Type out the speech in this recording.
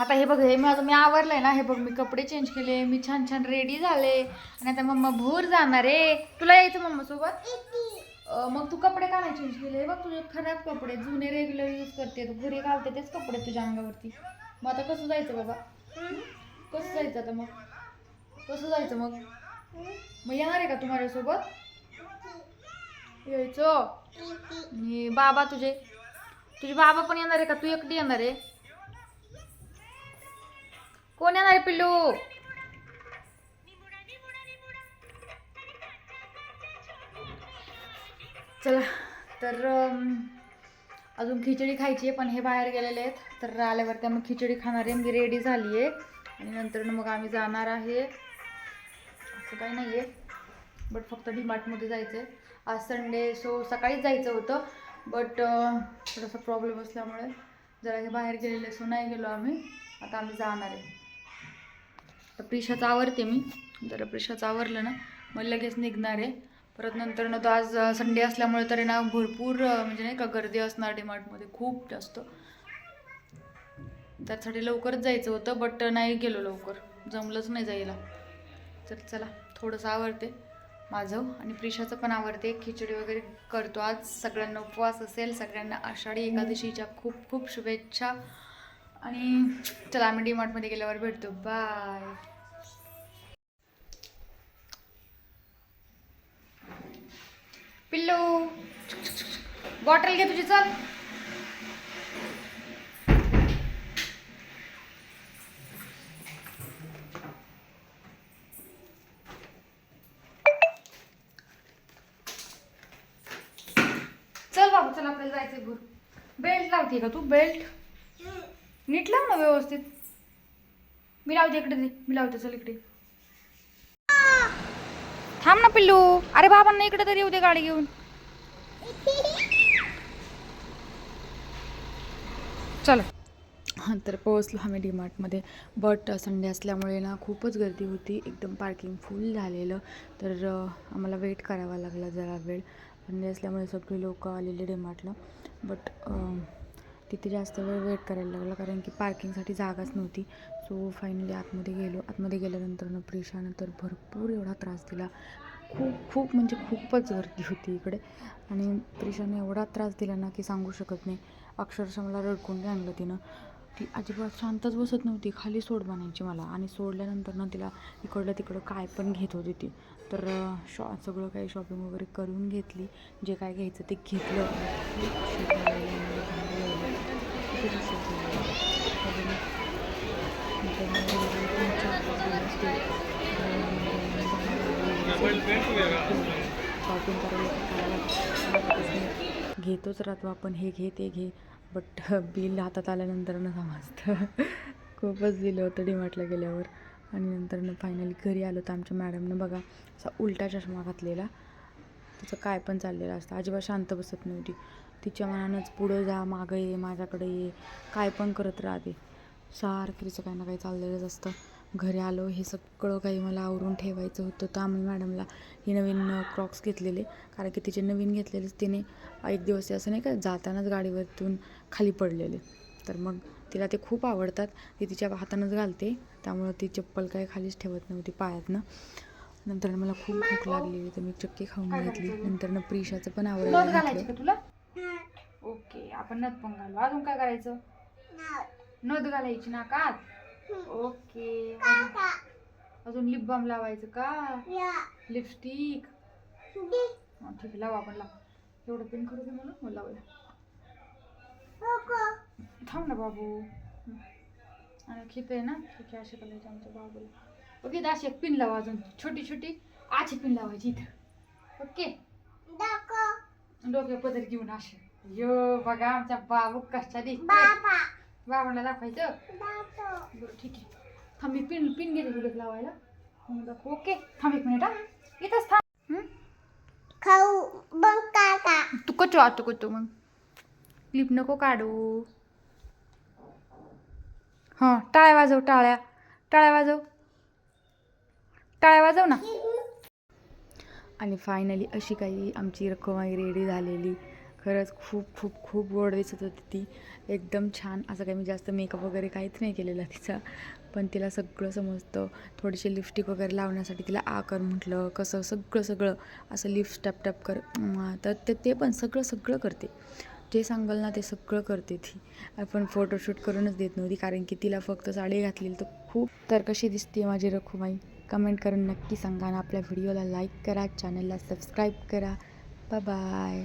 आता हे बघ हे माझं मी आवरलंय ना हे बघ मी कपडे चेंज केले मी छान छान रेडी झाले. आणि आता मम्मा भोर जाणार आहे. तुला यायचं मम्मा सोबत? मग तू कपडे का नाही चेंज केले? बघ तुझे खराब कपडे जुने रेग्युलर यूज करते तू घरी घालते तेच कपडे तुझ्या अंगावरती. मग आता कसं जायचं बाबा? कसं जायचं आता मग? कसं जायचं मग? मग येणार आहे का तू माझ्यासोबत? यायचं? बाबा तुझे तुझे बाबा पण येणार आहे का? तू एकटी येणार आहे? कोण येणार पिल्लू? चला तर अजून खिचडी खायची आहे पण हे बाहेर गेलेले आहेत. तर आल्यावर त्या मग खिचडी खाणार आहे. मी रेडी झाली आहे. आणि नंतर मग आम्ही जाणार आहे. असं काही नाही आहे. बट फक्त डीमार्टमध्ये जायचं आहे आज संडे सो सकाळीच जायचं होतं. बट थोडासा प्रॉब्लेम असल्यामुळे जरा हे बाहेर गेलेले सो नाही गेलो आम्ही. आता आम्ही जाणार आहे. तर प्रिशाचं आवरते मी. जरा प्रिशाचं आवरलं ना मग लगेच निघणार आहे. परत नंतर ना तो आज संडे असल्यामुळे तरी ना भरपूर म्हणजे नाही का गर्दी असणार डिमार्टमध्ये खूप जास्त. त्यासाठी लवकरच जायचं होतं बट नाही गेलो लवकर. जमलंच नाही जायला. तर चला थोडंसं आवडते माझं आणि प्रिशाचं पण आवडते खिचडी वगैरे करतो आज. सगळ्यांना उपवास असेल सगळ्यांना आषाढी एकादशीच्या खूप खूप शुभेच्छा. आणि चला आम्ही डीमार्टमध्ये गेल्यावर भेटतो. बाय पिल्लू बॉटल घे तुझी चल. चल बाबू चल आपल्याला जायचंय बेल्ट लावते का तू? बेल्ट नीट लाव ना व्यवस्थित. मी लावते इकडे दे मी लावते चल इकडे. थांब ना पिल्लू. अरे बाबांना इकडे तरी येऊ दे गाडी घेऊन. चला. हां तर पोहोचलो आम्ही डीमार्टमध्ये. बट संडे असल्यामुळे ना खूपच गर्दी होती. एकदम पार्किंग फुल झालेलं. तर आम्हाला वेट करावा लागला जरा वेळ. संडे असल्यामुळे सगळे लोक आलेले डीमार्टला. बट तिथे जास्त वेळ वेट करायला लागला कारण की पार्किंगसाठी जागाच नव्हती. सो फायनली आतमध्ये गेलो. आतमध्ये गेल्यानंतर ना प्रिशानं तर भरपूर एवढा त्रास दिला. खूप खूप म्हणजे खूपच गर्दी होती इकडे. आणि प्रिशाने एवढा त्रास दिला ना की सांगू शकत नाही. अक्षरशः मला रडकून आणलं तिनं. ती अजिबात शांतच बसत नव्हती. खाली सोड बनायची मला. आणि सोडल्यानंतर ना तिला इकडलं तिकडं काय पण घेत होती ती. तर शॉ सगळं काही शॉपिंग वगैरे करून घेतली. जे काय घ्यायचं ते घेतलं. शॉपिंग करायला घेतोच राहतो आपण. हे घे ते घे. बट बिल हातात आल्यानंतरनं समजतं खूपच दिलं होतं डीमार्टला गेल्यावर. आणि नंतरनं फायनली घरी आलो तर आमच्या मॅडमनं बघा असा उलटा चष्मा घातलेला. तिचं काय पण चाललेलं असतं. अजिबात शांत बसत नव्हती. तिच्या मनानंच पुढं जा मागं ये माझ्याकडे ये. काय पण करत राहते सारखं तिचं काही ना काही चाललेलंच असतं. घरी आलो हे सगळं काही मला आवरून ठेवायचं होतं. तर आम्ही मॅडमला ही नवीन क्रॉक्स घेतलेले. कारण की तिचे नवीन घेतलेलेच तिने एक दिवस ते असं नाही का जातानाच गाडीवरतून खाली पडलेले. तर मग तिला ते खूप आवडतात. ती तिच्या हातानंच घालते. त्यामुळं ती चप्पल काही खालीच ठेवत नव्हती पायातनं. नंतर मला खूप भूक लागलेली तर मी चक्की खाऊन घेतली. नंतर ना प्रिशाचं पण का तुला? ओके आपण नथ पण घालू. अजून काय करायचं? नथ घालायची ना का? ओके. अजून- लिप बाम लावायचं का? लिपस्टिक ठीक आहे लावा आपण लाव. एवढं पिन करू दे मला मग लावूया. थांब ना बाबू. आणि खित आहे ना ठीक आहे असे करायचे आमच्या बाबूला. ओके अशी एक पिन लावा अजून. छोटी छोटी. आची पिन लावायची इथं. ओके. डोक्या पदर घेऊन असे. यो बघा आमचा बाबू कशा दिसतोय. बाबांना दाखवायचं? बरं ठीक आहे. थांब मी पिन पिन घेते तुला लावायला. मग ओके थांब एक मिनिट हा. इथंच थांब? खाऊ बंग काका तू कचो आतो कचो मग. क्लिप नको काढू. हां टाळ्या वाजव टाळ्या. टाळ्या वाजव. टाळ्या वाजव ना. आणि फायनली अशी काही आमची रखमाई रेडी झालेली. खरंच खूप खूप खूप गोड दिसत होती ती. एकदम छान. असं काही मी जास्त मेकअप वगैरे काहीच नाही केलेला तिचा. पण तिला सगळं समजतं. थोडीशी लिपस्टिक वगैरे लावण्यासाठी तिला आ कर म्हटलं. कसं सगळं सगळं. असं लिप्स टॅप टॅप कर. तर ते ते पण सगळं सगळं करते. जे सांगाल ना ते सगळं करते ती. आपण फोटोशूट करूनच देत नव्हती. कारण की तिला फक्त साडी घातलेली. तर खूप तर कशी दिसते माझी रखुमाई? कमेंट करून नक्की सांगा. आणि आपल्या व्हिडिओला लाईक करा. चॅनलला सबस्क्राईब करा. बाय